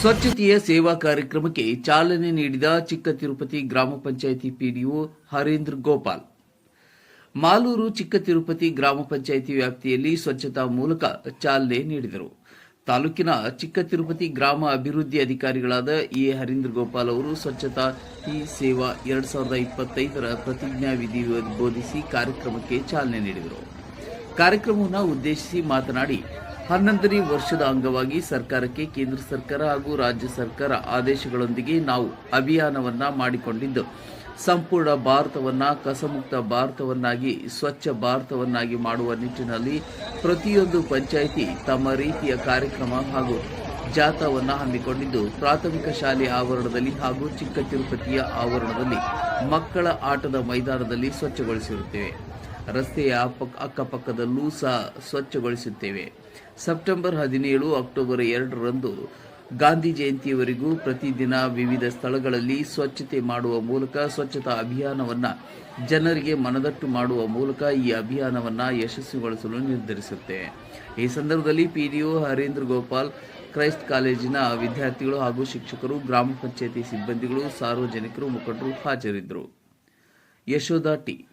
ಸ್ವಚ್ಛತೆಯ ಸೇವಾ ಕಾರ್ಯಕ್ರಮಕ್ಕೆ ಚಾಲನೆ ನೀಡಿದ ಚಿಕ್ಕ ತಿರುಪತಿ ಗ್ರಾಮ ಪಂಚಾಯಿತಿ ಪಿಡಿಒ ಹರೇಂದ್ರ ಗೋಪಾಲ್. ಮಾಲೂರು ಚಿಕ್ಕ ತಿರುಪತಿ ಗ್ರಾಮ ಪಂಚಾಯಿತಿ ವ್ಯಾಪ್ತಿಯಲ್ಲಿ ಸ್ವಚ್ಛತಾ ಮೂಲಕ ಚಾಲನೆ ನೀಡಿದರು. ತಾಲೂಕಿನ ಚಿಕ್ಕ ತಿರುಪತಿ ಗ್ರಾಮ ಅಭಿವೃದ್ಧಿ ಅಧಿಕಾರಿಗಳಾದ ಎ ಹರೀಂದ್ರ ಗೋಪಾಲ್ ಅವರು ಸ್ವಚ್ಛತಾ ಹಿ ಸೇವಾ ಎರಡ್ ಸಾವಿರದ ಇಪ್ಪತ್ತೈದರ ಪ್ರತಿಜ್ಞಾ ವಿಧಿ ಬೋಧಿಸಿ ಕಾರ್ಯಕ್ರಮಕ್ಕೆ ಚಾಲನೆ ನೀಡಿದರು. ಕಾರ್ಯಕ್ರಮವನ್ನು ಉದ್ದೇಶಿಸಿ ಮಾತನಾಡಿ ಹನ್ನೊಂದನೇ ವರ್ಷದ ಅಂಗವಾಗಿ ಸರ್ಕಾರಕ್ಕೆ ಕೇಂದ್ರ ಸರ್ಕಾರ ಹಾಗೂ ರಾಜ್ಯ ಸರ್ಕಾರ ಆದೇಶಗಳೊಂದಿಗೆ ನಾವು ಅಭಿಯಾನವನ್ನ ಮಾಡಿಕೊಂಡಿದ್ದು, ಸಂಪೂರ್ಣ ಭಾರತವನ್ನ, ಕಸಮುಕ್ತ ಭಾರತವನ್ನಾಗಿ, ಸ್ವಚ್ಛ ಭಾರತವನ್ನಾಗಿ ಮಾಡುವ ನಿಟ್ಟಿನಲ್ಲಿ ಪ್ರತಿಯೊಂದು ಪಂಚಾಯಿತಿ ತಮ್ಮ ರೀತಿಯ ಕಾರ್ಯಕ್ರಮ ಹಾಗೂ ಜಾಥಾವನ್ನು ಹಮ್ಮಿಕೊಂಡಿದ್ದು, ಪ್ರಾಥಮಿಕ ಶಾಲೆ ಆವರಣದಲ್ಲಿ ಹಾಗೂ ಚಿಕ್ಕ ತಿರುಪತಿಯ ಆವರಣದಲ್ಲಿ ಮಕ್ಕಳ ಆಟದ ಮೈದಾನದಲ್ಲಿ ಸ್ವಚ್ಛಗೊಳಿಸಿರುತ್ತೇವೆ. ರಸ್ತೆಯ ಅಕ್ಕಪಕ್ಕದಲ್ಲೂ ಸಹ ಸ್ವಚ್ಛಗೊಳಿಸುತ್ತೇವೆ. ಸೆಪ್ಟೆಂಬರ್ ಹದಿನೇಳು ಅಕ್ಟೋಬರ್ ಎರಡರಂದು ಗಾಂಧಿ ಜಯಂತಿಯವರೆಗೂ ಪ್ರತಿದಿನ ವಿವಿಧ ಸ್ಥಳಗಳಲ್ಲಿ ಸ್ವಚ್ಛತೆ ಮಾಡುವ ಮೂಲಕ ಸ್ವಚ್ಛತಾ ಅಭಿಯಾನವನ್ನು ಜನರಿಗೆ ಮನದಟ್ಟು ಮಾಡುವ ಮೂಲಕ ಈ ಅಭಿಯಾನವನ್ನು ಯಶಸ್ವಿಗೊಳಿಸಲು ನಿರ್ಧರಿಸುತ್ತೆ. ಈ ಸಂದರ್ಭದಲ್ಲಿ P D O Harendra Gopal, Christ ಕಾಲೇಜಿನ ವಿದ್ಯಾರ್ಥಿಗಳು ಹಾಗೂ ಶಿಕ್ಷಕರು, ಗ್ರಾಮ ಪಂಚಾಯಿತಿ ಸಿಬ್ಬಂದಿಗಳು, ಸಾರ್ವಜನಿಕರು, ಮುಖಂಡರು ಹಾಜರಿದ್ದರು. ಯಶೋಧ ಟಿ.